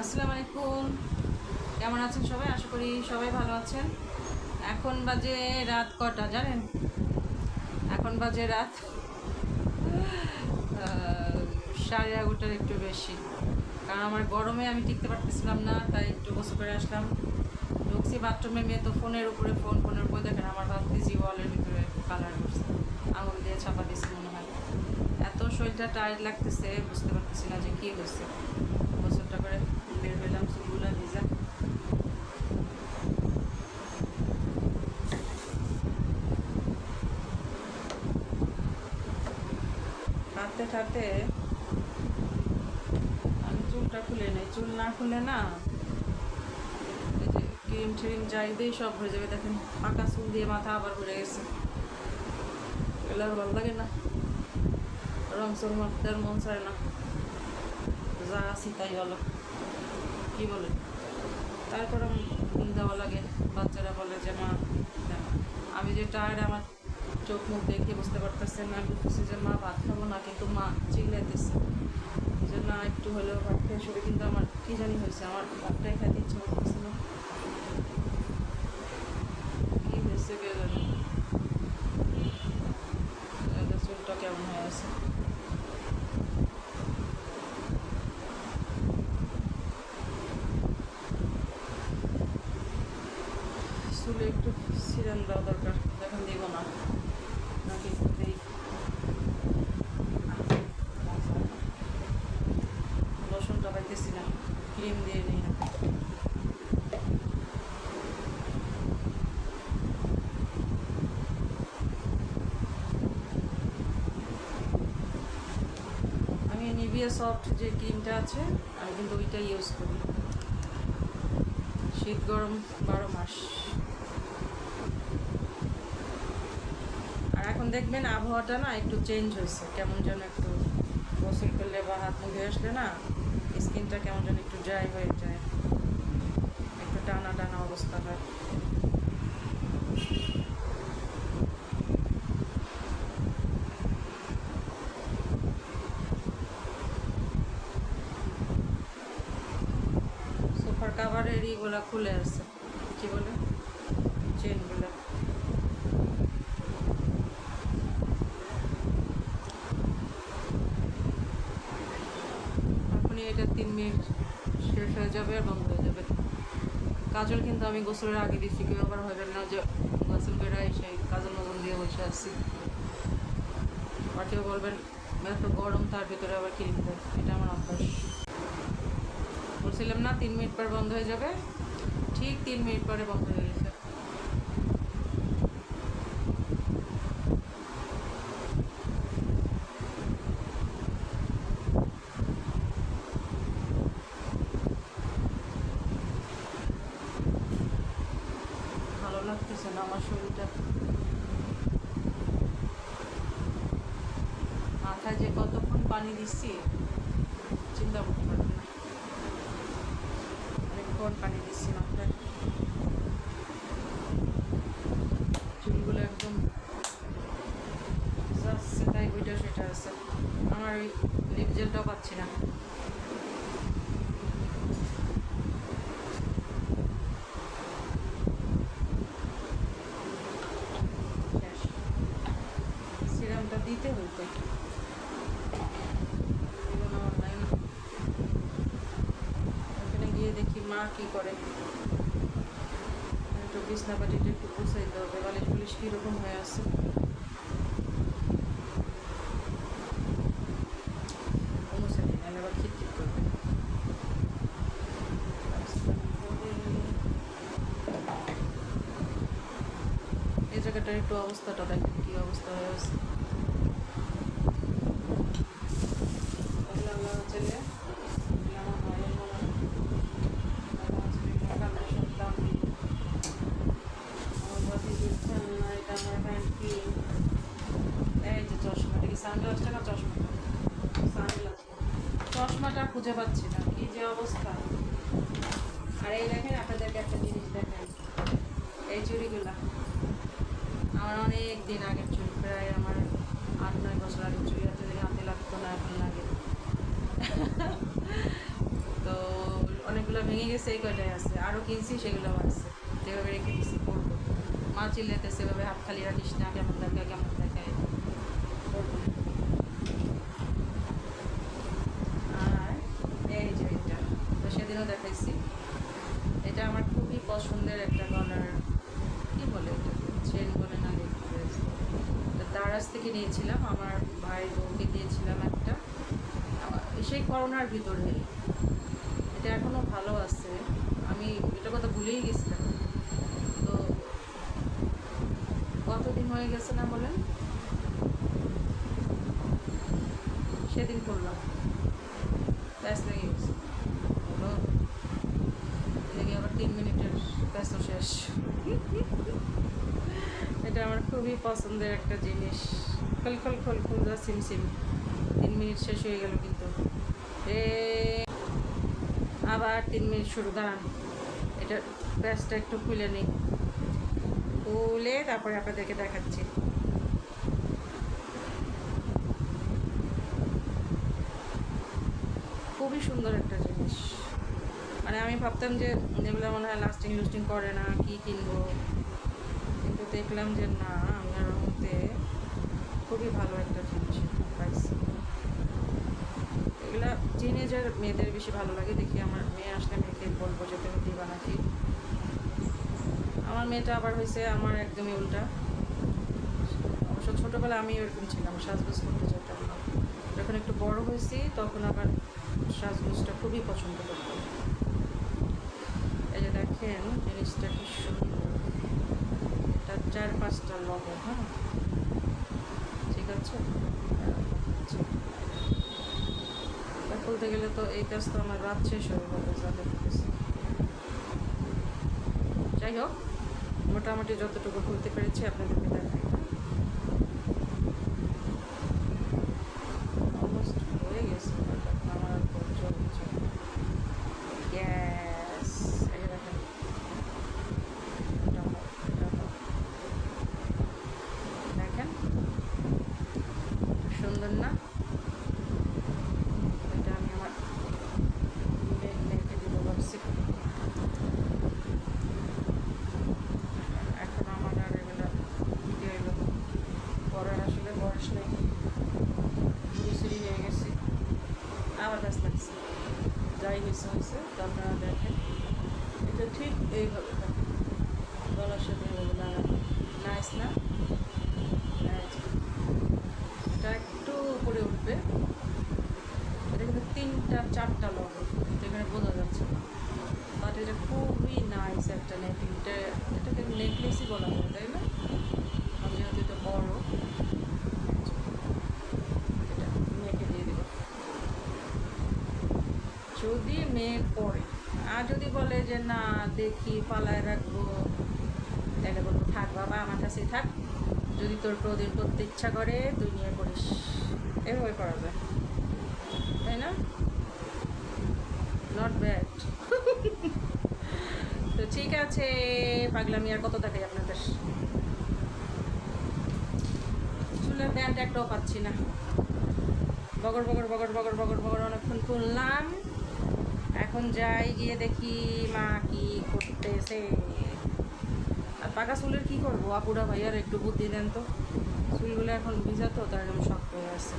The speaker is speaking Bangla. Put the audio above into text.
আসসালামু আলাইকুম। কেমন আছেন সবাই? আশা করি সবাই ভালো আছেন। এখন বাজে রাত কটা, জানেন? এখন বাজে রাত সাড়ে এগারোটার একটু বেশি। কারণ আমার গরমে আমি টিকতে পারতেছিলাম না, তাই একটু বসে করে আসলাম। ঢুকছি বাথরুমে মেয়ে তো ফোনের উপরে ফোন ফোনের উপরে দেখেন আমার ভাবতেছি ওয়ালের ভিতরে কালার করছে। আঙুল দিয়ে ছাপা দিচ্ছে মনে হয়। এত শরীরটা টায়ার্ড লাগতেছে, বুঝতে পারতেছি না যে কী হয়েছে বছরটা করে বের হইলাম হাতে হাতে আমি চুলটা খুলে নেই। চুল না খুলে না ক্রিম ট্রিম যাই দিয়ে সব হয়ে যাবে। দেখেন, পাকা চুল দিয়ে মাথা আবার ঘুরে গেছে। এগুলো আর ভালো লাগে না। রং চুল মারতে আর মন চায় না। যা আছি তাই হলো। কি বলে? তারপর দেওয়া লাগে। বাচ্চারা বলে যে, মা আমি যে টায়ার্ড আমার চোখ মুখ দেখে বুঝতে পারতেছে না। আমি বলতেছি যে, মা, ভাত খাব না, কিন্তু মা চিল্লাইতেছে। যে না একটু হলেও ভাত খেয়ে শুরু কিন্তু আমার কী জানি হয়েছে, আমার ভাতটাই খেতে ইচ্ছে করতেছে না। কী হয়েছে কে জানি? চুলটা কেমন হয়ে আছে চুলে একটু সিরান দেওয়া দরকার দেখেন দিব না নাকি একটু দিই না ক্রিম দিয়ে নিই। আমি নিভিয়া সফট যে ক্রিমটা আছে, আমি কিন্তু ওইটা ইউজ করি। শীত গরম বারো মাস। আর এখন দেখবেন আবহাওয়াটা না একটু চেঞ্জ হয়েছে, কেমন যেন একটু গোসল করলে বা হাত মুখে আসলে না স্কিনটা কেমন যেন একটু ড্রাই হয়ে যায়। একটু টানা টানা অবস্থা হয়। সোফার কাভারের ইগুলা খুলে আছে কি বলে? চেনগুলো এখনই এটা তিন মিনিট শেষ হয়ে যাবে আর বন্ধ হয়ে যাবে। কাজল কিন্তু আমি গোসলের আগে দিচ্ছি কেউ আবার হবেন না যে গোসল করে এসে কাজল মজন দিয়ে বসে আসছি আর কেউ বলবেন, এত গরম, তার ভিতরে আবার ক্রিম দেয় এটা আমার অভ্যাস। বলছিলাম, না, তিন মিনিট পর বন্ধ হয়ে যাবে। ঠিক তিন মিনিট পরে বন্ধ হয়ে গেছে ভালো লাগতেছে না আমার শরীরটা মাথায় যে কতক্ষণ পানি দিচ্ছি, চিন্তা করতে পারবেন না। অনেকক্ষণ পানি দিচ্ছি মাথায় চুলগুলো একদম যাচ্ছে তাই ওইটা সেটা আছে। আমার ওই লিপ জেলটাও পাচ্ছি না শেষ। সিরামটা দিতে হইতো এগুলো আমার নাই না ওখানে গিয়ে দেখি মা কি করে? একটু পুলিশ কীরকম হয়ে এই জায়গাটার একটু অবস্থাটা দেখেন, কি অবস্থা হয়ে আছে আল্লাহ আল্লাহ চলে আমার মায়ের মনে আমার ছেলেটা কান্না শুনতাম আমার বাতি দিচ্ছেন না এটা আমার প্যান্ট কি এই যে চশমা এটা কি সানগ্লাসটা না চশমা সানগ্লাস খুঁজে পাচ্ছি না। কি যে অবস্থা। আর এই দেখেন, আপনাদেরকে একটা জিনিস দেখেন এই চুড়িগুলা। আমার অনেক দিন আগের চুড়ি, প্রায় আমার আট, নয় বছর আগের চুড়ি হাতে হাতে লাগতো না, এখন লাগে। তো অনেকগুলো ভেঙে গেছে, এই কয়টাই আছে। আরও কিনছি সেগুলো আছে। যেভাবে রেখে দিচ্ছি পরবো। মা চিল্লাতে সেভাবে হাত খালি রাখিস না, কেমন দেখায় কেমন দেখায় পরবো না। আর এই যে এটা তো সেদিনও দেখাইছি এটা আমার খুবই পছন্দের একটা গলার কি বলে এটা চেন বলে না নেকলেস দারাজ থেকে নিয়েছিলাম, আমার ভাই বউকে দিয়েছিলাম একটা। সেই করোনার ভিতরে এটা এখনও ভালো আছে। আমি এটা কথা ভুলেই গেছিলাম। তো কতদিন হয়ে গেছে না বলেন? সেদিন করলাম। ব্যাস লেগে গেছে। আবার তিন মিনিটের ব্যস্ত শেষ। এটা আমার খুবই পছন্দের একটা জিনিস। খল খল খল খল, যা সিম সিম। তিন মিনিট শেষ হয়ে গেল কিন্তু। এ, আবার তিন মিনিট শুরু, দাঁড়ান। এটা ব্যাসটা একটু খুলে নিই। খুলে তারপরে আপনাদেরকে দেখাচ্ছি। খুবই সুন্দর একটা জিনিস। মানে আমি ভাবতাম যে যেগুলো মনে হয় লাস্টিং লুস্টিং করে না, কি কিনবো? দেখলাম যে না আপনার মধ্যে খুবই ভালো একটা জিনিস পাইছি। এগুলা টিনেজার মেয়েদের বেশি ভালো লাগে, দেখি আমার মেয়ে আসলে মেয়েকে বলব যে, তুমি দিবা নাকি? আমার মেয়েটা আবার হয়েছে আমার একদমই উল্টা। অবশ্য ছোটোবেলায় আমি এরকম ছিলাম, সাজগোজ করতে যেতাম না। যখন একটু বড় হয়েছি, তখন আবার সাজগোজটা খুবই পছন্দ করতাম। এই যে দেখেন, জিনিসটা কি সুন্দর। চার পাঁচটা লগো হ্যাঁ? ঠিক আছে? বলতে খুলতে গেলে তো এই কাজ তো আমার রাত শেষ হয়ে যাবে যাই হোক, মোটামুটি যতটুকু খুলতে পেরেছি আপনাদেরকে দেখাই অলমোস্ট হয়ে গেছে এটা আমার আর খুব চলছে গ্যাস এই যে দেখেন এটা হোক, এটা হোক। দেখেন সুন্দর না এটা আমি আমার নে- নেটে দিব ভাবছি এখন আমার আর এগুলো দিতে হইল পড়ার বয়স নেই হয়ে গেছি। আবার ব্যস্ত লাগছে। যাই হয়েছে হয়েছে, তো আপনারা দেখেন। এটা ঠিক এইভাবে থাকে গলার সাথে এইভাবে লাগানো নাইস না এই যে। এটা একটু উপরে উঠবে এটা কিন্তু তিনটা চারটা লগ কিন্তু এখানে বোঝা যাচ্ছে না বাট এটা খুবই নাইস একটা নেকলেস এটা এটাকে নেকলেসই বলা যায় তাই না আর যেহেতু এটা বড় এটা মেয়েকে দিয়ে দেবো যদি মেয়ে পড়ে আর যদি বলে যে, না, দেখি, পালায় রাখব, তাহলে বলব, থাক বাবা, আমার কাছে থাক। যদি তোর প্রদিন করতে ইচ্ছা করে, তুই নিয়ে করিস। এভাবে করা যায়। তাই না? নট ব্যাড তো ঠিক আছে, পাগলামি আর কত দেখাই আপনাদের? চুলের ব্যান্ড একটাও পাচ্ছি না। বগর বগর বগর বগর বগর বগর অনেকক্ষণ তুললাম এখন যাই গিয়ে দেখি মা কি করতেছে। আর পাকা চুলের কি করব? আপুরা ভাইয়ার একটু বুদ্ধি দেন তো। চুলগুলো এখন ভিজা তো, তার জন্য শক্ত হয়ে আছে।